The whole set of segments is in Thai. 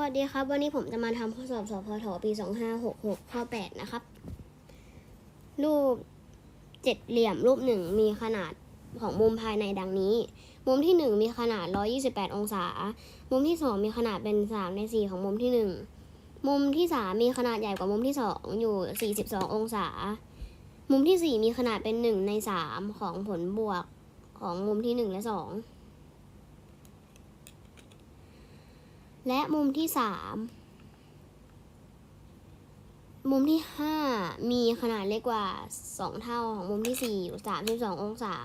วัสดีครับ วันนี้ผมจะมาทำข้อสอบสพทปี 2566 ข้อ 8 นะครับ รูปเจ็ดเหลี่ยมรูปหนึ่งมีขนาดของมุมภายในดังนี้ มุมที่ 1 มีขนาด 128 องศา มุมที่ 2 มีขนาดเป็น 3 ใน 4 ของมุมที่ 1 มุมที่ 3 มีขนาดใหญ่กว่ามุมที่ 2 อยู่ 42 องศา มุมที่ 4 มีขนาดเป็น 1 ใน 3 ของผลบวกของมุมที่ 1 และ 2 และมุมที่สามมุมที่ห้ามีขนาดเล็กกว่าสองเท่าของมุมที่สี่อยู่สามสิบสององศา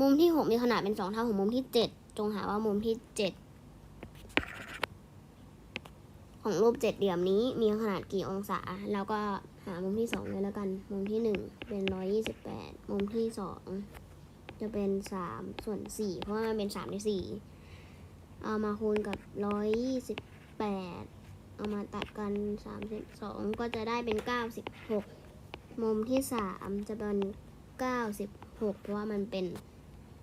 มุมที่หกมีขนาดเป็นสองเท่าของมุมที่เจ็ดจงหาว่ามุมที่เจ็ดของรูปเจ็ดเหลี่ยมนี้มีขนาดกี่องศา แล้วก็หามุมที่สองเลยแล้วกัน มุมที่หนึ่งเป็นร้อยยี่สิบแปดมุมที่สองจะเป็นสามส่วนสี่เพราะว่ามันเป็นสามในสี่ เอามาคูณกับร้อยยี่สิบแปดเอามาตัดกันสามสิบสองก็จะได้เป็นเก้าสิบหกมุมที่สามจะเป็นเก้าสิบหกเพราะว่ามันเป็น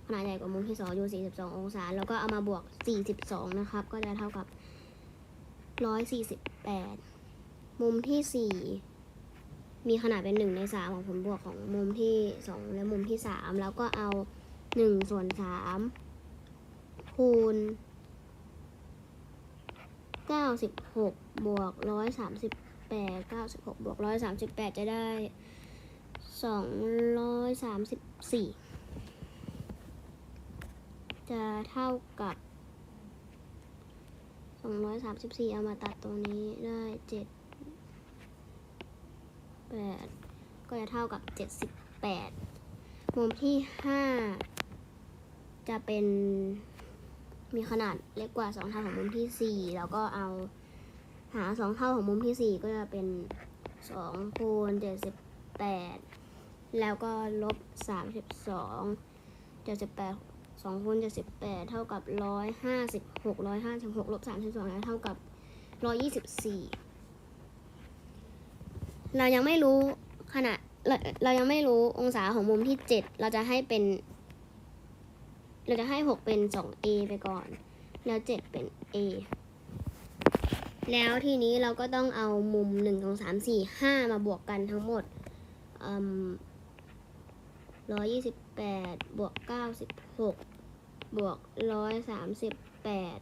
ขนาดใหญ่กว่ามุมที่สองอยู่สี่สิบสององศา แล้วก็เอามาบวกสี่สิบสองนะครับ ก็จะเท่ากับร้อยสี่สิบแปดมุมที่สี่มีขนาดเป็นหนึ่งในสามของผลบวกของมุมที่สองและมุมที่สามแล้วก็เอาหนึ่งส่วนสามคูณ เก้าสิบหกบวกร้อยสามสิบแปดเก้าสิบหกบวกร้อยสามสิบแปดจะได้สองร้อยสามสิบสี่จะเท่ากับสองร้อยสามสิบสี่เอามาตัดตรงนี้ได้เจ็ดแปดก็จะเท่ากับเจ็ดสิบแปดมุมที่ห้าจะเป็น มีขนาดเล็กกว่า 2 เท่าของมุมที่ 4 แล้วก็เอาหา 2 เท่าของมุมที่ 4 ก็จะเป็น2คูณ78 แล้วก็ลบ 32 78 2คูณ78 เท่ากับ 156 156ลบ32แล้วเท่ากับ 124 เรายังไม่รู้ขนาดเราเรายังไม่รู้องศาของมุมที่ 7 เราจะให้เป็น เราจะให้ 6 เป็น 2a ไปก่อน แล้ว 7 เป็น a แล้วทีนี้เราก็ต้องเอามุม 1 2 3 4 5 มาบวกกันทั้งหมดร้อยยี่สิบแปดบวกเก้าสิบหกบวกร้อยสามสิบแปด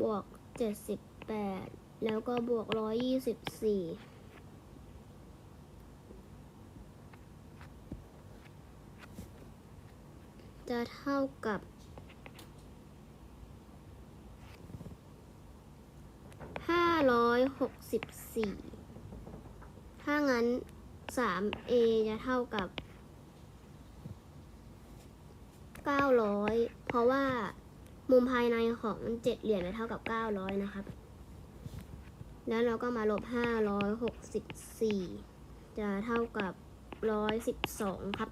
บวกเจ็ดสิบแปดแล้วก็บวกร้อยยี่สิบสี่ จะเท่ากับห้าร้อยหกสิบสี่ถ้างั้นสาม a จะเท่ากับเก้าร้อยเพราะว่ามุมภายในของเจ็ดเหรียญจะเท่ากับเก้าร้อยนะครับ แล้วเราก็มาลบห้าร้อยหกสิบสี่จะเท่ากับร้อยสิบสองครับ